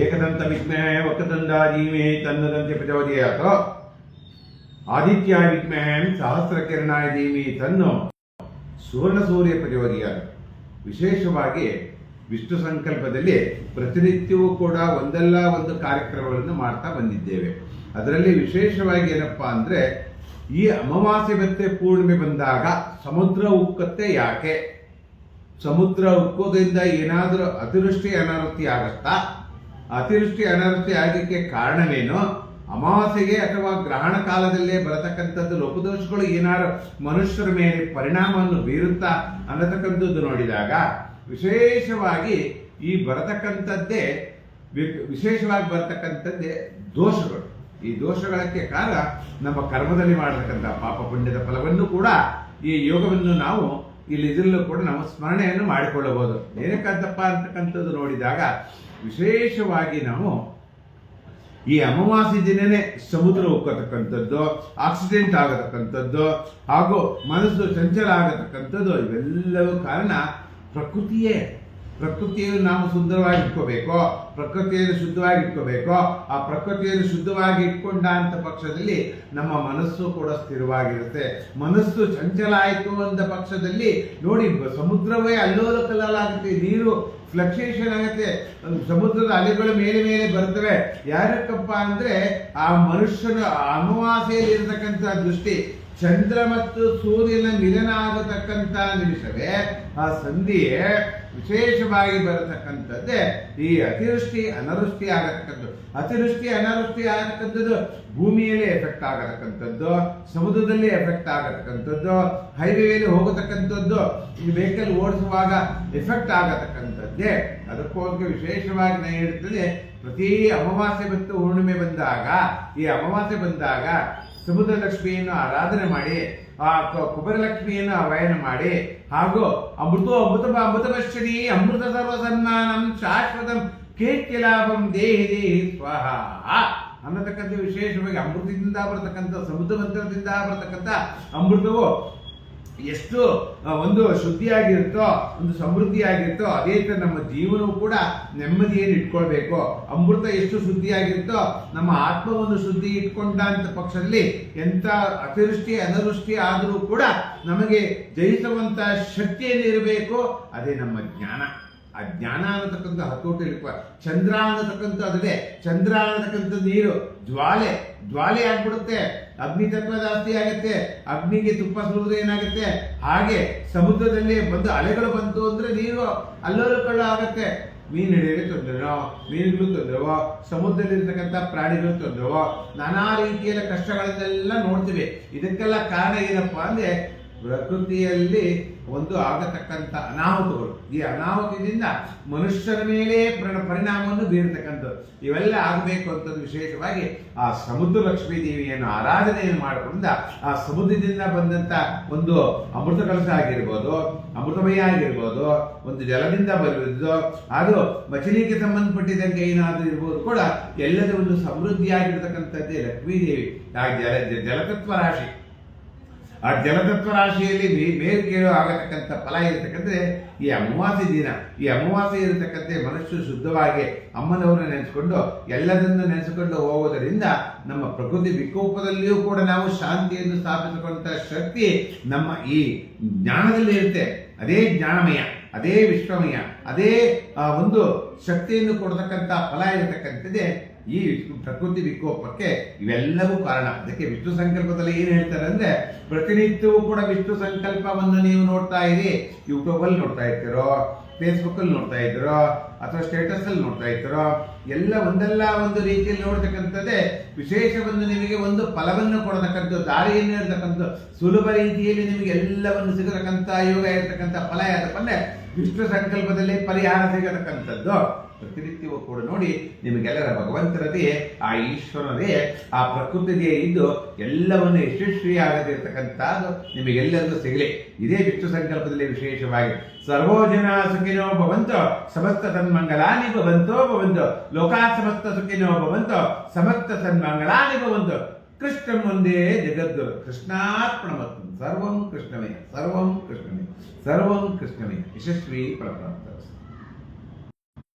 ಏಕದಂತ ವಿದ್ಮಹೇ ವಕ್ರದಂಡಾಧೀಮೇ ತನ್ನದಂತೆ ಪ್ರಚೋದಯಾತ ಆದಿತ್ಯ ವಿದ್ಮಹೇ ಸಹಸ್ರಕಿರಣಾಯ ಧೀಮಿ ತನ್ನು. ಸುವರ್ಣ ಸೂರ್ಯ ಪ್ರಚೋದಯಾತ ವಿಶೇಷವಾಗಿ ವಿಷ್ಣು ಸಂಕಲ್ಪದಲ್ಲಿ ಪ್ರತಿನಿತ್ಯವೂ ಕೂಡ ಒಂದಲ್ಲ ಒಂದು ಕಾರ್ಯಕ್ರಮಗಳನ್ನು ಮಾಡ್ತಾ ಬಂದಿದ್ದೇವೆ. ಅದರಲ್ಲಿ ವಿಶೇಷವಾಗಿ ಏನಪ್ಪಾ ಅಂದರೆ ಈ ಅಮಾವಾಸ್ಯೆ ಮತ್ತೆ ಪೂರ್ಣಿಮೆ ಬಂದಾಗ ಸಮುದ್ರ ಉಕ್ಕತ್ತೆ ಯಾಕೆ? ಸಮುದ್ರ ಉಕ್ಕೋದ್ರಿಂದ ಏನಾದರೂ ಅತಿವೃಷ್ಟಿ ಅನಾವೃತ್ತಿ ಆಗತ್ತಾ ಅತಿವೃಷ್ಟಿ, ಅನಾವೃಷ್ಟಿ ಆಗಲಿಕ್ಕೆ ಕಾರಣವೇನು? ಅಮಾವಾಸ್ಯೆಗೆ ಅಥವಾ ಗ್ರಹಣ ಕಾಲದಲ್ಲೇ ಬರತಕ್ಕಂಥದ್ದು ಲೋಪದೋಷಗಳು ಏನಾದ್ರು ಮನುಷ್ಯರ ಮೇಲೆ ಪರಿಣಾಮವನ್ನು ಬೀರುತ್ತಾ ಅನ್ನತಕ್ಕಂಥದ್ದು ನೋಡಿದಾಗ ವಿಶೇಷವಾಗಿ ಈ ಬರತಕ್ಕಂಥದ್ದೇ ವಿಶೇಷವಾಗಿ ಬರತಕ್ಕಂಥದ್ದೇ ದೋಷಗಳು. ಈ ದೋಷಗಳಕ್ಕೆ ಕಾರಣ ನಮ್ಮ ಕರ್ಮದಲ್ಲಿ ಮಾಡತಕ್ಕಂಥ ಪಾಪ ಪುಣ್ಯದ ಫಲವನ್ನು ಕೂಡ ಈ ಯೋಗವನ್ನು ನಾವು ಇಲ್ಲಿ ಇದರಲ್ಲೂ ಕೂಡ ನಾವು ಸ್ಮರಣೆಯನ್ನು ಮಾಡಿಕೊಳ್ಳಬಹುದು. ಏನಕ್ಕಂತಪ್ಪ ಅಂತಕ್ಕಂಥದ್ದು ನೋಡಿದಾಗ ವಿಶೇಷವಾಗಿ ನಾವು ಈ ಅಮಾವಾಸ್ಯ ದಿನನೇ ಸಮುದ್ರ ಉಕ್ಕತಕ್ಕಂಥದ್ದು ಆಕ್ಸಿಡೆಂಟ್ ಆಗತಕ್ಕಂಥದ್ದು ಹಾಗೂ ಮನಸ್ಸು ಚಂಚಲ ಆಗತಕ್ಕಂಥದ್ದು, ಇವೆಲ್ಲವೂ ಕಾರಣ ಪ್ರಕೃತಿಯೇ. ಪ್ರಕೃತಿಯನ್ನು ನಾವು ಸುಂದರವಾಗಿ ಇಟ್ಕೋಬೇಕು ಪ್ರಕೃತಿಯನ್ನು ಶುದ್ಧವಾಗಿ ಇಟ್ಕೋಬೇಕು ಆ ಪ್ರಕೃತಿಯನ್ನು ಶುದ್ಧವಾಗಿ ಇಟ್ಕೊಂಡ ಅಂತ ಪಕ್ಷದಲ್ಲಿ ನಮ್ಮ ಮನಸ್ಸು ಕೂಡ ಸ್ಥಿರವಾಗಿರುತ್ತೆ. ಮನಸ್ಸು ಚಂಚಲ ಆಯಿತು ಅಂತ ಪಕ್ಷದಲ್ಲಿ ನೋಡಿ, ಸಮುದ್ರವೇ ಅಲ್ಲೋಲ ಕಲ್ಲಲಾಗುತ್ತೆ ನೀರು ಫ್ಲಕ್ಚುಯೇಷನ್ ಆಗುತ್ತೆ. ಸಮುದ್ರದ ಅಲೆಗಳು ಮೇಲೆ ಮೇಲೆ ಬರ್ತವೆ. ಯಾರಕ್ಕಪ್ಪ ಅಂದ್ರೆ ಆ ಮನುಷ್ಯನ ಅಮಾವಾಸ್ಯೆಯಲ್ಲಿ ಇರತಕ್ಕಂಥ ದೃಷ್ಟಿ, ಚಂದ್ರ ಮತ್ತು ಸೂರ್ಯನ ಮಿಲನ ಆಗತಕ್ಕಂಥ ನಿಮಿಷವೇ ಆ ಸಂಧಿಯೇ ವಿಶೇಷವಾಗಿ ಬರತಕ್ಕಂಥದ್ದೇ ಈ ಅತಿವೃಷ್ಟಿ, ಅನವೃಷ್ಟಿ ಆಗತಕ್ಕದ್ದು ಅತಿವೃಷ್ಟಿ, ಅನಾವೃಷ್ಟಿ ಆಗತಕ್ಕಂಥದ್ದು ಭೂಮಿಯಲ್ಲಿ ಎಫೆಕ್ಟ್ ಆಗತಕ್ಕಂಥದ್ದು, ಸಮುದ್ರದಲ್ಲಿ ಎಫೆಕ್ಟ್ ಆಗತಕ್ಕಂಥದ್ದು ಹೈವೇಲಿ ಹೋಗತಕ್ಕಂಥದ್ದು, ಈ ವೆಹಿಕಲ್ ಓಡಿಸುವಾಗ ಎಫೆಕ್ಟ್ ಆಗತಕ್ಕಂಥದ್ದೇ. ಅದಕ್ಕೋಸ್ಕರ ವಿಶೇಷವಾಗಿ ನಾನು ಹೇಳ್ತೇನೆ, ಪ್ರತಿ ಅಮಾವಾಸ್ಯೆ ಮತ್ತು ಹುಣ್ಣಿಮೆ ಬಂದಾಗ, ಈ ಅಮಾವಾಸ್ಯೆ ಬಂದಾಗ ಸಮುದ್ರ ಲಕ್ಷ್ಮಿಯನ್ನು ಆರಾಧನೆ ಮಾಡಿ ಆ ಕುಬೇರಲಕ್ಷ್ಮಿಯನ್ನು ಆವಾಹನೆ ಮಾಡಿ, ಹಾಗೂ ಅಮೃತ ಅಮೃತ ಅಮೃತವಶ್ಯನಿ ಅಮೃತ ಸರ್ವ ಸನ್ಮಾನಂ ಶಾಶ್ವತಂ ಕೇಕ್ಯ ಲಾಭಂ ದೇಹಿ ದೇಹಿ ಸ್ವಾಹ. ಅನ್ನತಕ್ಕಂಥ ವಿಶೇಷವಾಗಿ ಅಮೃತದಿಂದ ಬರತಕ್ಕಂಥ, ಸಮುದ್ರ ಮಂತ್ರದಿಂದ ಬರತಕ್ಕಂಥ ಅಮೃತವು ಎಷ್ಟು ಒಂದು ಶುದ್ಧಿಯಾಗಿರುತ್ತೋ, ಒಂದು ಸಮೃದ್ಧಿಯಾಗಿರುತ್ತೋ, ಅದೇ ತರ ನಮ್ಮ ಜೀವನವು ಕೂಡ ನೆಮ್ಮದಿಯನ್ನು ಇಟ್ಕೊಳ್ಬೇಕು. ಅಮೃತ ಎಷ್ಟು ಶುದ್ಧಿಯಾಗಿರುತ್ತೋ, ನಮ್ಮ ಆತ್ಮವನ್ನು ಶುದ್ಧಿ ಇಟ್ಕೊಂಡ ಅಂತ ಪಕ್ಷದಲ್ಲಿ ಎಂತ ಅತಿವೃಷ್ಟಿ, ಅನವೃಷ್ಟಿ ಆದರೂ ಕೂಡ ನಮಗೆ ಜಯಿಸುವಂತಹ ಶಕ್ತಿಯನ್ನು ಇರಬೇಕು. ಅದೇ ನಮ್ಮ ಜ್ಞಾನ. ಆ ಜ್ಞಾನ ಅನ್ನತಕ್ಕಂಥ ಹತೋಟಿ ಇಟ್ಕೊ. ಚಂದ್ರ ಅನ್ನತಕ್ಕಂಥ ಅದೇ ಚಂದ್ರ ಅನ್ನತಕ್ಕಂಥ ನೀರು. ಜ್ವಾಲೆ. ಜ್ವಾಲೆ ಆಗ್ಬಿಡುತ್ತೆ. ಅಗ್ನಿ ತತ್ವ ಜಾಸ್ತಿ ಆಗುತ್ತೆ. ಅಗ್ನಿಗೆ ತುಪ್ಪ ಸುರಿದ್ರೆ ಏನಾಗುತ್ತೆ? ಹಾಗೆ ಸಮುದ್ರದಲ್ಲಿ ಬಂದು ಅಲೆಗಳು ಬಂತು ಅಂದ್ರೆ ನೀರು ಅಲ್ಲೋಲಕಳ್ಳ ಆಗುತ್ತೆ. ಮೀನು ಹಿಡಿಯಲು ತೊಂದರೆನೋ, ಮೀನುಗಳು ತೊಂದರೆವೋ, ಸಮುದ್ರದಲ್ಲಿರ್ತಕ್ಕಂಥ ಪ್ರಾಣಿಗಳು ತೊಂದರೆವೋ, ನಾನಾ ರೀತಿಯ ಕಷ್ಟಗಳನ್ನೆಲ್ಲ ನೋಡ್ತೀವಿ. ಇದಕ್ಕೆಲ್ಲ ಕಾರಣ ಏನಪ್ಪ ಅಂದ್ರೆ ಪ್ರಕೃತಿಯಲ್ಲಿ ಒಂದು ಆಗತಕ್ಕಂಥ ಅನಾಹುತಗಳು. ಈ ಅನಾಹುತದಿಂದ ಮನುಷ್ಯರ ಮೇಲೆ ಪ್ರ- ಪರಿಣಾಮವನ್ನು ಬೀರತಕ್ಕಂಥದ್ದು. ಇವೆಲ್ಲ ಆಗಬೇಕು ಅಂತ ವಿಶೇಷವಾಗಿ ಆ ಸಮುದ್ರ ಲಕ್ಷ್ಮೀ ದೇವಿಯನ್ನು ಆರಾಧನೆಯನ್ನು ಮಾಡಿಕೊಂಡ ಆ ಸಮುದ್ರದಿಂದ ಬಂದಂಥ ಒಂದು ಅಮೃತ ಕಲಶ ಆಗಿರ್ಬೋದು, ಅಮೃತಮಯ ಆಗಿರ್ಬೋದು, ಒಂದು ಜಲದಿಂದ ಬರುವುದು. ಅದು ಮಚಲಿಗೆ ಸಂಬಂಧಪಟ್ಟಿದಂಗೆ ಏನಾದರೂ ಇರ್ಬೋದು ಕೂಡ ಎಲ್ಲದ ಒಂದು ಸಮೃದ್ಧಿಯಾಗಿರ್ತಕ್ಕಂಥದ್ದೇ ಲಕ್ಷ್ಮೀ ದೇವಿ. ಆ ಜಲ ಜಲತತ್ವ ರಾಶಿ. ಆ ಜಲತತ್ವ ರಾಶಿಯಲ್ಲಿ ಮೇಲ್ಗೇಳು ಆಗತಕ್ಕಂಥ ಫಲ ಇರತಕ್ಕಂತೆ ಈ ಅಮಾವಾಸ್ಯೆ ದಿನ. ಈ ಅಮಾವಾಸ್ಯ ಇರತಕ್ಕಂತೆ ಮನಸ್ಸು ಶುದ್ಧವಾಗಿ ಅಮ್ಮನವರನ್ನು ನೆನೆಸ್ಕೊಂಡು ಎಲ್ಲದನ್ನು ನೆನೆಸಿಕೊಂಡು ಹೋಗೋದರಿಂದ ನಮ್ಮ ಪ್ರಕೃತಿ ವಿಕೋಪದಲ್ಲಿಯೂ ಕೂಡ ನಾವು ಶಾಂತಿಯನ್ನು ಸ್ಥಾಪಿಸಿಕೊಂಡ ಶಕ್ತಿ ನಮ್ಮ ಈ ಜ್ಞಾನದಲ್ಲಿ ಇರುತ್ತೆ. ಅದೇ ಜ್ಞಾನಮಯ, ಅದೇ ವಿಶ್ವಮಯ, ಅದೇ ಒಂದು ಶಕ್ತಿಯನ್ನು ಕೊಡತಕ್ಕಂಥ ಫಲ ಇರತಕ್ಕಂಥದ್ದೇ ಈ ಪ್ರಕೃತಿ ವಿಕೋಪಕ್ಕೆ ಇವೆಲ್ಲವೂ ಕಾರಣ. ಅದಕ್ಕೆ ವಿಷ್ಣು ಸಂಕಲ್ಪದಲ್ಲಿ ಏನು ಹೇಳ್ತಾರೆ ಅಂದ್ರೆ, ಪ್ರತಿನಿತ್ಯವೂ ಕೂಡ ವಿಷ್ಣು ಸಂಕಲ್ಪವನ್ನು ನೀವು ನೋಡ್ತಾ ಇರಿ. ಯೂಟ್ಯೂಬಲ್ಲಿ ನೋಡ್ತಾ ಇರ್ತೀರೋ ಫೇಸ್ಬುಕ್ ಅಲ್ಲಿ ನೋಡ್ತಾ ಇದ್ದೀರೋ, ಅಥವಾ ಸ್ಟೇಟಸ್ ಅಲ್ಲಿ ನೋಡ್ತಾ ಇರ್ತೀರೋ ಎಲ್ಲ ಒಂದಲ್ಲ ಒಂದು ರೀತಿಯಲ್ಲಿ ನೋಡ್ತಕ್ಕಂಥದ್ದೇ ವಿಶೇಷವನ್ನು ನಿಮಗೆ ಒಂದು ಫಲವನ್ನು ಕೊಡತಕ್ಕಂಥ ದಾರಿಯನ್ನು ಇರತಕ್ಕಂಥ ಸುಲಭ ರೀತಿಯಲ್ಲಿ ನಿಮಗೆ ಎಲ್ಲವನ್ನು ಸಿಗತಕ್ಕಂಥ ಯೋಗ ಇರತಕ್ಕಂಥ ಫಲ ಅಂದ್ರೆ, ವಿಷ್ಣು ಸಂಕಲ್ಪದಲ್ಲಿ ಪರಿಹಾರ ಸಿಗತಕ್ಕಂಥದ್ದು. ಪ್ರತಿನಿತ್ಯವೂ ಕೂಡ ನೋಡಿ ನಿಮಗೆಲ್ಲರ ಭಗವಂತರದೇ, ಆ ಈಶ್ವರನದೇ ಆ ಪ್ರಕೃತಿಯೇ ಇದ್ದು ಎಲ್ಲವನ್ನು ಯಶಸ್ವಿಯಾಗದಿರ್ತಕ್ಕಂಥದ್ದು ನಿಮಗೆಲ್ಲರಿಗೂ ಸಿಗಲಿ. ಇದೇ ವಿಷ್ಣು ಸಂಕಲ್ಪದಲ್ಲಿ ವಿಶೇಷವಾಗಿ ಸರ್ವೋ ಜನ ಸುಖಿನೋ ಭವಂತೋ, ಸಮಸ್ತ ಸನ್ಮಂಗಲಾನಿ ಭವಂತೋ ಭವಂತೋ, ಲೋಕಾ ಸಮಸ್ತ ಸುಖಿನೋ ಭವಂತೋ, ಸಮಸ್ತ ಸನ್ಮಂಗಲಾನಿ ಭವಂತೋ, ಕೃಷ್ಣಂ ಒಂದೇ ಜಗದ್ಗುರು, ಕೃಷ್ಣಾರ್ಪಣಮಸ್ತು, ಸರ್ವಂ ಕೃಷ್ಣಮಯ, ಸರ್ವಂ ಕೃಷ್ಣವೇ ಸರ್ವಂ ಕೃಷ್ಣಮಯ, ಯಶಸ್ವಿ ಫಲಪ್ರಾಪ್ತ